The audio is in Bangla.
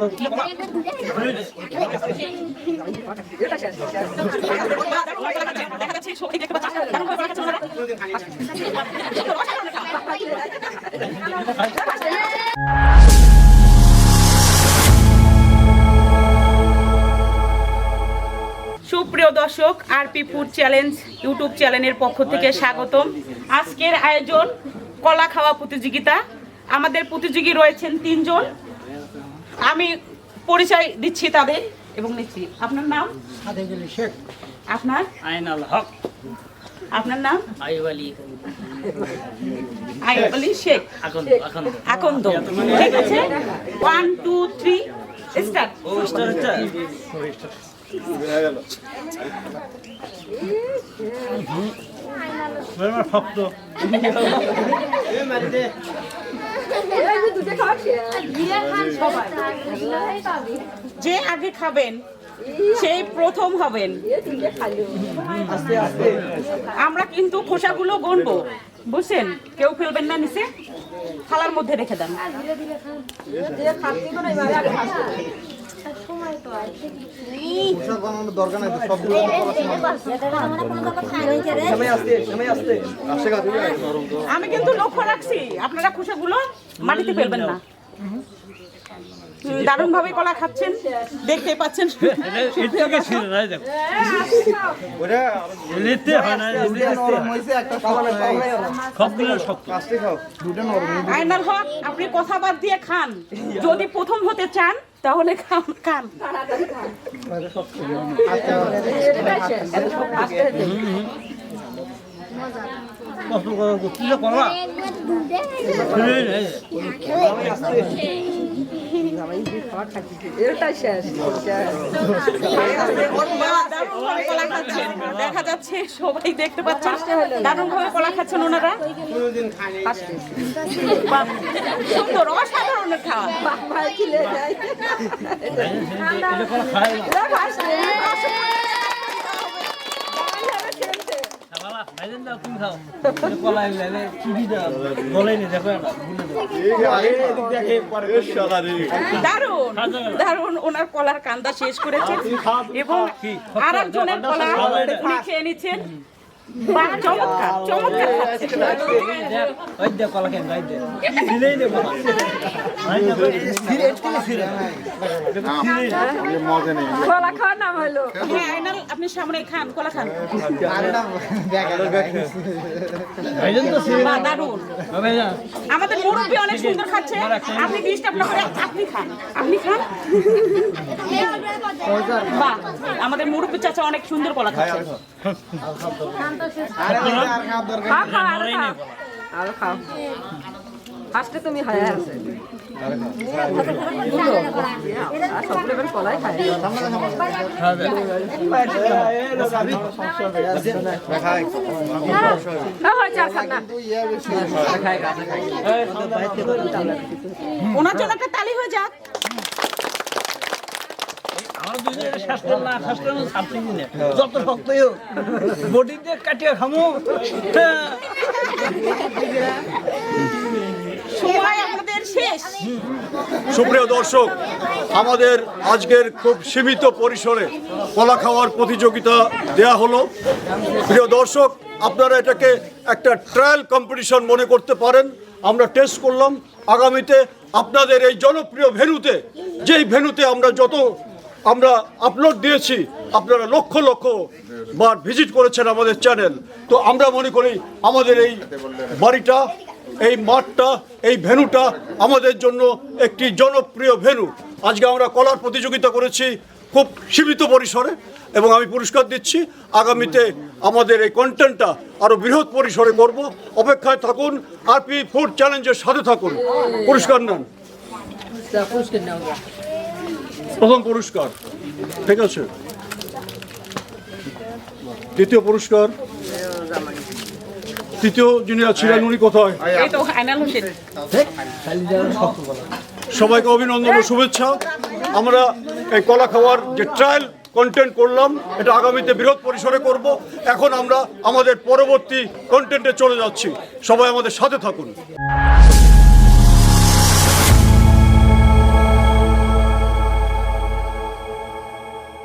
সুপ্রিয় দর্শক আরপি ফুড চ্যালেঞ্জ ইউটিউব চ্যানেলের পক্ষ থেকে স্বাগতম। আজকের আয়োজন কলা খাওয়া প্রতিযোগিতা। আমাদের প্রতিযোগী রয়েছেন তিনজন। আমি পরিচয় দিচ্ছি তাদের এবং নিচ্ছি। আপনার নাম? শেখ। আপনার? আইনাল হক। আপনার নাম? আইব আলী। আইব আলী শেখ। আকন্দ আকন্দ। আকন্দ। ঠিক আছে? ওয়ান টু থ্রি স্টার্ট শক্ত যে আগে খাবেন, সেই প্রথম হবেন। আমরা কিন্তু খোসাগুলো গণবো বুঝছেন? কেউ ফেলবেন না নিচে। থালার মধ্যে রেখে দেন। আমি কিন্তু লক্ষ্য রাখছি, আপনারা খোসাগুলো মাটিতে ফেলবেন না। দারুণ ভাবে কলা খাচ্ছেন দেখতে পাচ্ছেন। আপনি কথা বাদ দিয়ে খান। যদি প্রথম হতে চান তাহলে খান খান দেখা যাচ্ছে সবাই দেখতে পাচ্ছেন। দারুণ ভাবে কলা খাচ্ছেন ওনারা। সুন্দর অসাধারণ খাওয়া। এটা করা খায় না বাবা ভাইজান দাও তুমি খাও এটা কলা এলে চুরি দাও বলেই নি দেখো না ভুলে দাও দারুণ দারুণ ওনার কলার কান্দা শেষ করেছেন। এবং আর একজনের কলা উনি খেয়ে নিচ্ছেন। চমৎকার চমৎকার খাচ্ছেন। দেখ ওই দেখ কলা কেন গাই দে দিলেই দে বাবা মজা নেই হ্যাঁ আইনাল আপনি সামনে খান কলা খান। ভাইজান তো ছিল বাহ, ভাইজান। আমাদের মুরব্বী অনেক সুন্দর খাচ্ছে। আপনি ডিস্টার্ব না করে আপনি খান। আপনি খান? বাহ। আমাদের মুরব্বী চাচা অনেক সুন্দর কলা খাচ্ছে। ফার্স্টে তুমি হায়া আছে কলাই ওনার জন্য একটা তালি হয়ে যাক আমার দুজনে শাস্ত্র না শাস্ত্র সাপটি দিনে সুপ্রিয় দর্শক, আমাদের আজকের খুব সীমিত পরিসরে কলা খাওয়ার প্রতিযোগিতা দেয়া হলো। প্রিয় দর্শক, আপনারা এটাকে একটা ট্রায়াল কম্পিটিশন মনে করতে পারেন। আমরা টেস্ট করলাম। আগামীতে আপনাদের এই জনপ্রিয় ভেন্যুতে, যেই ভেন্যুতে আমরা যত আমরা আপলোড দিয়েছি। আপনারা লক্ষ লক্ষ বার ভিজিট করেছেন আমাদের চ্যানেল তো আমরা মনে করি আমাদের এই বাড়িটা, এই মাঠটা, এই ভেনুটা আমাদের জন্য একটি জনপ্রিয় ভেনু। আজকে আমরা কলার প্রতিযোগিতা করেছি খুব সীমিত পরিসরে এবং আমি পুরস্কার দিচ্ছি। আগামীতে আমাদের এই কন্টেন্টটা আরও বৃহৎ পরিসরে করব। অপেক্ষায় থাকুন আরপি ফুড চ্যালেঞ্জের সাথে থাকুন। পুরস্কার নেন। প্রথম পুরস্কার। ঠিক আছে? দ্বিতীয় পুরস্কার। তৃতীয় যিনি ছিলেন উনি কোথায়? এই তো আইনাল হোসেন সবাইকে অভিনন্দন ও শুভেচ্ছা। আমরা এই কলা খাওয়ার যে ট্রায়াল কন্টেন্ট করলাম এটা আগামীতে বৃহৎ পরিসরে করব। এখন আমরা আমাদের পরবর্তী কন্টেন্টে চলে যাচ্ছি। সবাই আমাদের সাথে থাকুন।